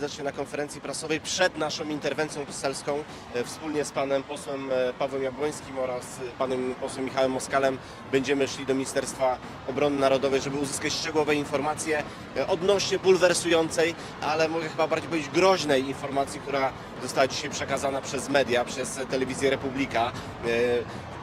serdecznie na konferencji prasowej przed naszą interwencją poselską. E, Wspólnie z panem posłem e, Pawłem Jabłońskim oraz panem posłem Michałem Moskalem będziemy szli do Ministerstwa Obrony Narodowej, żeby uzyskać szczegółowe informacje e, odnośnie bulwersującej, ale mogę chyba bardziej powiedzieć groźnej informacji, która została dzisiaj przekazana przez media, przez telewizję Republika.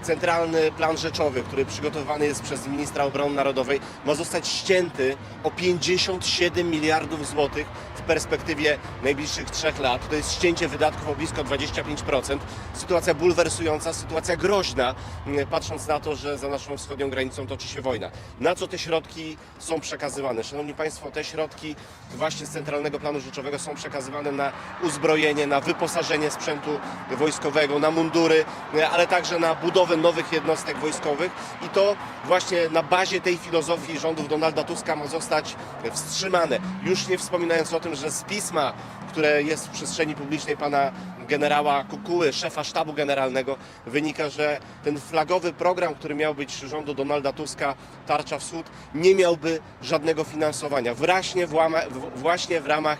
Centralny plan rzeczowy, który przygotowywany jest przez ministra obrony narodowej, ma zostać ścięty o 57 miliardów złotych w perspektywie najbliższych trzech lat. To jest ścięcie wydatków o blisko 25%. Sytuacja bulwersująca, sytuacja groźna, m, patrząc na to, że za naszą wschodnią granicą toczy się wojna. Na co te środki są przekazywane? Szanowni Państwo, te środki właśnie z Centralnego Planu Rzeczowego są przekazywane na uzbrojenie, na wyposażenie sprzętu wojskowego, na mundury, ale także na budowę nowych jednostek wojskowych i to właśnie na bazie tej filozofii rządów Donalda Tuska ma zostać wstrzymane. Już nie wspominając o tym, że z pisma, które jest w przestrzeni publicznej pana generała Kukuły, szefa sztabu generalnego, wynika, że ten flagowy program, który miał być rządu Donalda Tuska, Tarcza Wschód, nie miałby żadnego finansowania. Właśnie w, właśnie w ramach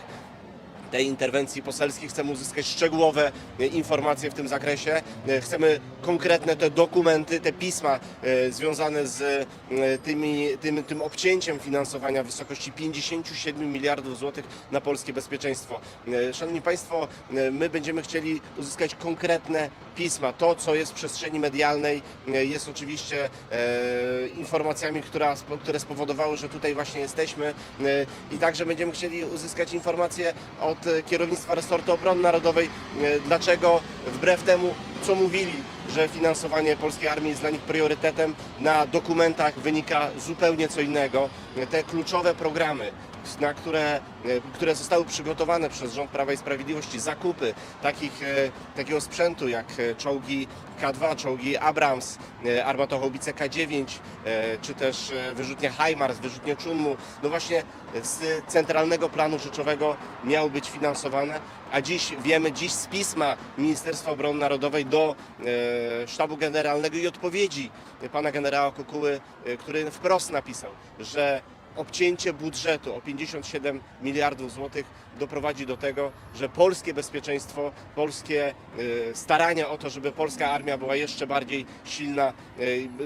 tej interwencji poselskiej chcemy uzyskać szczegółowe e, informacje w tym zakresie. E, Chcemy konkretne te dokumenty, te pisma e, związane z tymi, tym, tym obcięciem finansowania w wysokości 57 miliardów złotych na polskie bezpieczeństwo. Szanowni Państwo, my będziemy chcieli uzyskać konkretne pisma. To, co jest w przestrzeni medialnej, jest oczywiście informacjami, która, które spowodowały, że tutaj właśnie jesteśmy i także będziemy chcieli uzyskać informacje od e, kierownictwa resortu obrony narodowej, e, dlaczego wbrew temu, co mówili, że finansowanie polskiej armii jest dla nich priorytetem, na dokumentach wynika zupełnie co innego. E, Te kluczowe programy, na które, e, które zostały przygotowane przez rząd Prawa i Sprawiedliwości, zakupy takich, e, takiego sprzętu jak e, czołgi K2, czołgi Abrams, e, armatochaubice K9, e, czy też wyrzutnie HIMARS, wyrzutnie Chunmu, no właśnie z centralnego planu rzeczowego miały być finansowane, a dziś wiemy, dziś z pisma Ministerstwa Obrony Narodowej do sztabu generalnego i odpowiedzi pana generała Kukuły, który wprost napisał, że obcięcie budżetu o 57 miliardów złotych doprowadzi do tego, że polskie bezpieczeństwo, polskie e, starania o to, żeby polska armia była jeszcze bardziej silna,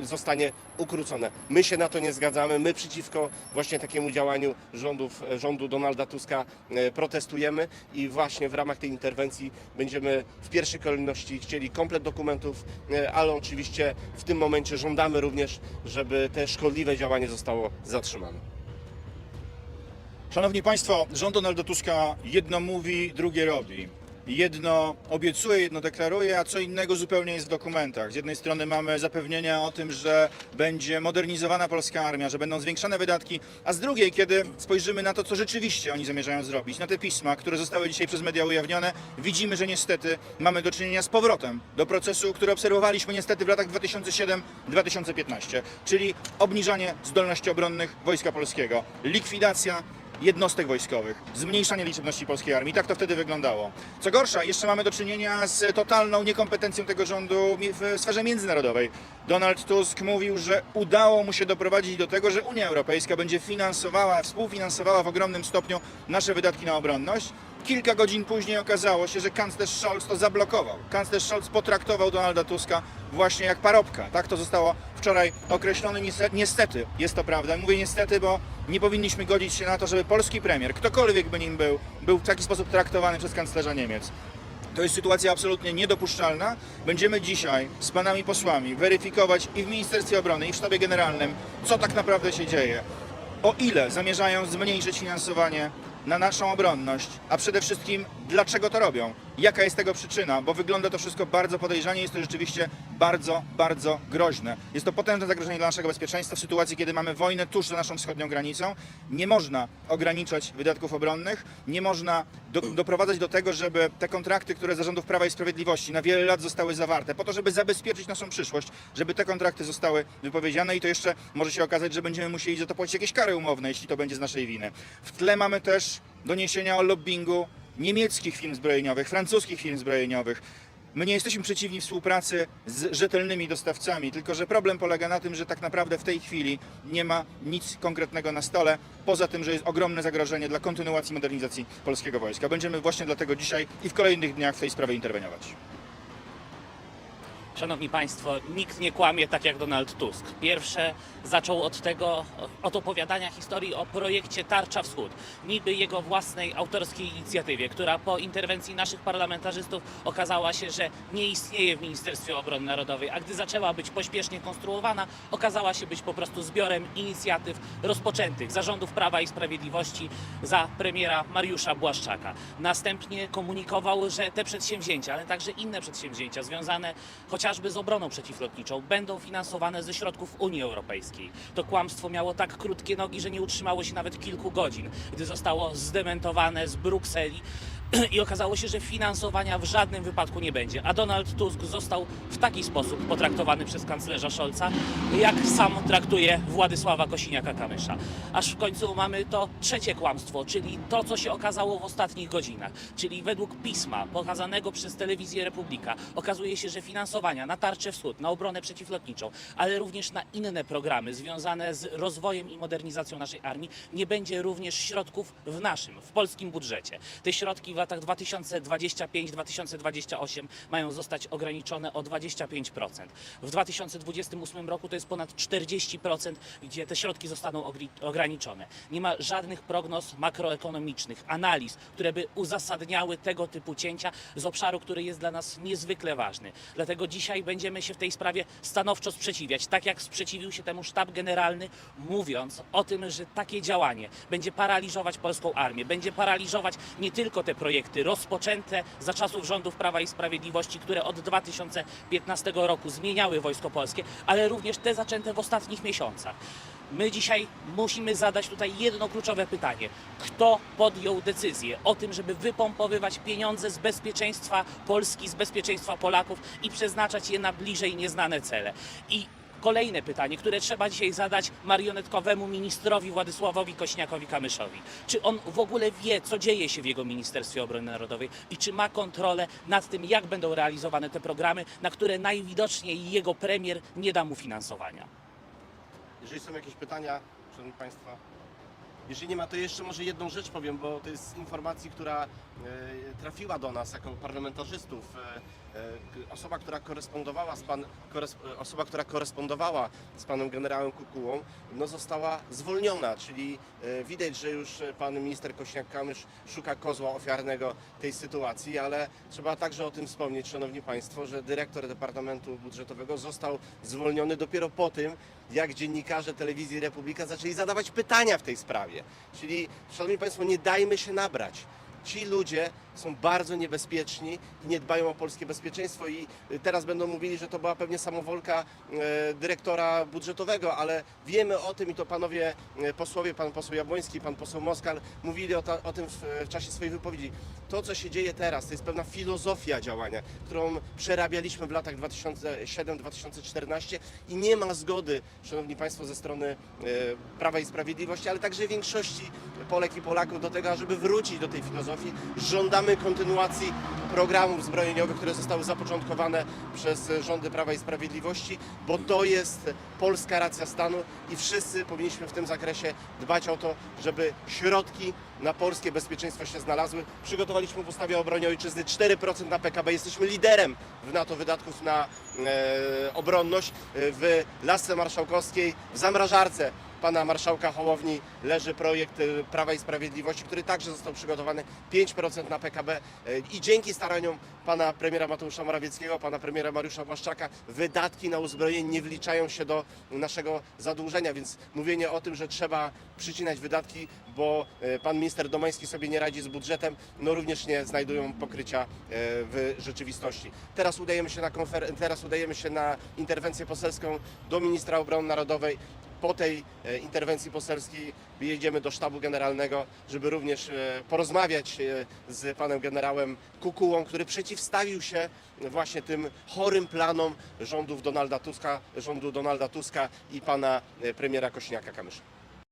e, zostanie ukrócone. My się na to nie zgadzamy, my przeciwko właśnie takiemu działaniu rządów, rządu Donalda Tuska e, protestujemy i właśnie w ramach tej interwencji będziemy w pierwszej kolejności chcieli komplet dokumentów, ale oczywiście w tym momencie żądamy również, żeby te szkodliwe działanie zostało zatrzymane. Szanowni Państwo, rząd Donalda Tuska jedno mówi, drugie robi. Jedno obiecuje, jedno deklaruje, a co innego zupełnie jest w dokumentach. Z jednej strony mamy zapewnienia o tym, że będzie modernizowana polska armia, że będą zwiększane wydatki, a z drugiej, kiedy spojrzymy na to, co rzeczywiście oni zamierzają zrobić, na te pisma, które zostały dzisiaj przez media ujawnione, widzimy, że niestety mamy do czynienia z powrotem do procesu, który obserwowaliśmy niestety w latach 2007-2015, czyli obniżanie zdolności obronnych Wojska Polskiego, likwidacja jednostek wojskowych, zmniejszanie liczebności polskiej armii. Tak to wtedy wyglądało. Co gorsza, jeszcze mamy do czynienia z totalną niekompetencją tego rządu w sferze międzynarodowej. Donald Tusk mówił, że udało mu się doprowadzić do tego, że Unia Europejska będzie finansowała, współfinansowała w ogromnym stopniu nasze wydatki na obronność. Kilka godzin później okazało się, że kanclerz Scholz to zablokował. Kanclerz Scholz potraktował Donalda Tuska właśnie jak parobka. Tak to zostało wczoraj określone. Niestety, jest to prawda. Mówię niestety, bo nie powinniśmy godzić się na to, żeby polski premier, ktokolwiek by nim był, był w taki sposób traktowany przez kanclerza Niemiec. To jest sytuacja absolutnie niedopuszczalna. Będziemy dzisiaj z panami posłami weryfikować i w Ministerstwie Obrony, i w Sztabie Generalnym, co tak naprawdę się dzieje. O ile zamierzają zmniejszyć finansowanie na naszą obronność, a przede wszystkim dlaczego to robią, jaka jest tego przyczyna, bo wygląda to wszystko bardzo podejrzanie, jest to rzeczywiście bardzo, bardzo groźne. Jest to potężne zagrożenie dla naszego bezpieczeństwa w sytuacji, kiedy mamy wojnę tuż za naszą wschodnią granicą. Nie można ograniczać wydatków obronnych, nie można do, doprowadzać do tego, żeby te kontrakty, które zarządów Prawa i Sprawiedliwości na wiele lat zostały zawarte, po to, żeby zabezpieczyć naszą przyszłość, żeby te kontrakty zostały wypowiedziane i to jeszcze może się okazać, że będziemy musieli za to płacić jakieś kary umowne, jeśli to będzie z naszej winy. W tle mamy też doniesienia o lobbingu niemieckich firm zbrojeniowych, francuskich firm zbrojeniowych. My nie jesteśmy przeciwni współpracy z rzetelnymi dostawcami, tylko że problem polega na tym, że tak naprawdę w tej chwili nie ma nic konkretnego na stole, poza tym, że jest ogromne zagrożenie dla kontynuacji modernizacji polskiego wojska. Będziemy właśnie dlatego dzisiaj i w kolejnych dniach w tej sprawie interweniować. Szanowni Państwo, nikt nie kłamie tak jak Donald Tusk. Pierwsze zaczął od tego, od opowiadania historii o projekcie Tarcza Wschód. Niby jego własnej autorskiej inicjatywie, która po interwencji naszych parlamentarzystów okazała się, że nie istnieje w Ministerstwie Obrony Narodowej, a gdy zaczęła być pośpiesznie konstruowana, okazała się być po prostu zbiorem inicjatyw rozpoczętych zarządów Prawa i Sprawiedliwości za premiera Mariusza Błaszczaka. Następnie komunikował, że te przedsięwzięcia, ale także inne przedsięwzięcia związane chociażby z obroną przeciwlotniczą będą finansowane ze środków Unii Europejskiej. To kłamstwo miało tak krótkie nogi, że nie utrzymało się nawet kilku godzin, gdy zostało zdementowane z Brukseli i okazało się, że finansowania w żadnym wypadku nie będzie. A Donald Tusk został w taki sposób potraktowany przez kanclerza Scholza, jak sam traktuje Władysława Kosiniaka-Kamysza. Aż w końcu mamy to trzecie kłamstwo, czyli to, co się okazało w ostatnich godzinach. Czyli według pisma pokazanego przez telewizję Republika okazuje się, że finansowania na Tarczę Wschód, na obronę przeciwlotniczą, ale również na inne programy związane z rozwojem i modernizacją naszej armii nie będzie również środków w naszym, w polskim budżecie. Te środki latach 2025-2028 mają zostać ograniczone o 25%. W 2028 roku to jest ponad 40%, gdzie te środki zostaną ograniczone. Nie ma żadnych prognoz makroekonomicznych, analiz, które by uzasadniały tego typu cięcia z obszaru, który jest dla nas niezwykle ważny. Dlatego dzisiaj będziemy się w tej sprawie stanowczo sprzeciwiać, tak jak sprzeciwił się temu sztab generalny, mówiąc o tym, że takie działanie będzie paraliżować polską armię, będzie paraliżować nie tylko te projekty rozpoczęte za czasów rządów Prawa i Sprawiedliwości, które od 2015 roku zmieniały Wojsko Polskie, ale również te zaczęte w ostatnich miesiącach. My dzisiaj musimy zadać tutaj jedno kluczowe pytanie. Kto podjął decyzję o tym, żeby wypompowywać pieniądze z bezpieczeństwa Polski, z bezpieczeństwa Polaków i przeznaczać je na bliżej nieznane cele? I Kolejne pytanie, które trzeba dzisiaj zadać marionetkowemu ministrowi Władysławowi Kośniakowi-Kamyszowi. Czy on w ogóle wie, co dzieje się w jego Ministerstwie Obrony Narodowej i czy ma kontrolę nad tym, jak będą realizowane te programy, na które najwidoczniej jego premier nie da mu finansowania? Jeżeli są jakieś pytania, szanowni Państwo, jeżeli nie ma, to jeszcze może jedną rzecz powiem, bo to jest z informacji, która e, trafiła do nas jako parlamentarzystów. E, e, osoba, która korespondowała z pan, osoba, która korespondowała z panem generałem Kukułą, no została zwolniona, czyli widać, że już pan minister Kośniak-Kamysz szuka kozła ofiarnego tej sytuacji, ale trzeba także o tym wspomnieć, szanowni państwo, że dyrektor Departamentu Budżetowego został zwolniony dopiero po tym, jak dziennikarze telewizji Republika zaczęli zadawać pytania w tej sprawie. Czyli, szanowni państwo, nie dajmy się nabrać. Ci ludzie są bardzo niebezpieczni i nie dbają o polskie bezpieczeństwo i y, teraz będą mówili, że to była pewnie samowolka e, dyrektora budżetowego, ale wiemy o tym i to panowie e, posłowie, pan poseł Jabłoński, pan poseł Moskal mówili o, o tym w, w czasie swojej wypowiedzi. To, co się dzieje teraz, to jest pewna filozofia działania, którą przerabialiśmy w latach 2007-2014 i nie ma zgody, szanowni państwo, ze strony Prawa i Sprawiedliwości, ale także większości Polek i Polaków do tego, żeby wrócić do tej filozofii. Żądamy kontynuacji programów zbrojeniowych, które zostały zapoczątkowane przez rządy Prawa i Sprawiedliwości, bo to jest polska racja stanu i wszyscy powinniśmy w tym zakresie dbać o to, żeby środki na polskie bezpieczeństwo się znalazły. Przygotowaliśmy w ustawie o obronie ojczyzny 4% na PKB. Jesteśmy liderem w NATO wydatków na e, obronność. E, W Lasce Marszałkowskiej, w zamrażarce pana marszałka Hołowni leży projekt e, Prawa i Sprawiedliwości, który także został przygotowany 5% na PKB E, i dzięki staraniom pana premiera Mateusza Morawieckiego, pana premiera Mariusza Błaszczaka wydatki na uzbrojenie nie wliczają się do naszego zadłużenia, więc mówienie o tym, że trzeba przycinać wydatki, bo e, pan minister Domański sobie nie radzi z budżetem, no również nie znajdują pokrycia w rzeczywistości. Teraz udajemy się na konfer- teraz udajemy się na interwencję poselską do ministra obrony narodowej. Po tej e, interwencji poselskiej jedziemy do sztabu generalnego, żeby również e, porozmawiać e, z panem generałem Kukułą, który przeciwstawił się właśnie tym chorym planom rządów Donalda Tuska, rządu Donalda Tuska i pana premiera Kośniaka-Kamysza.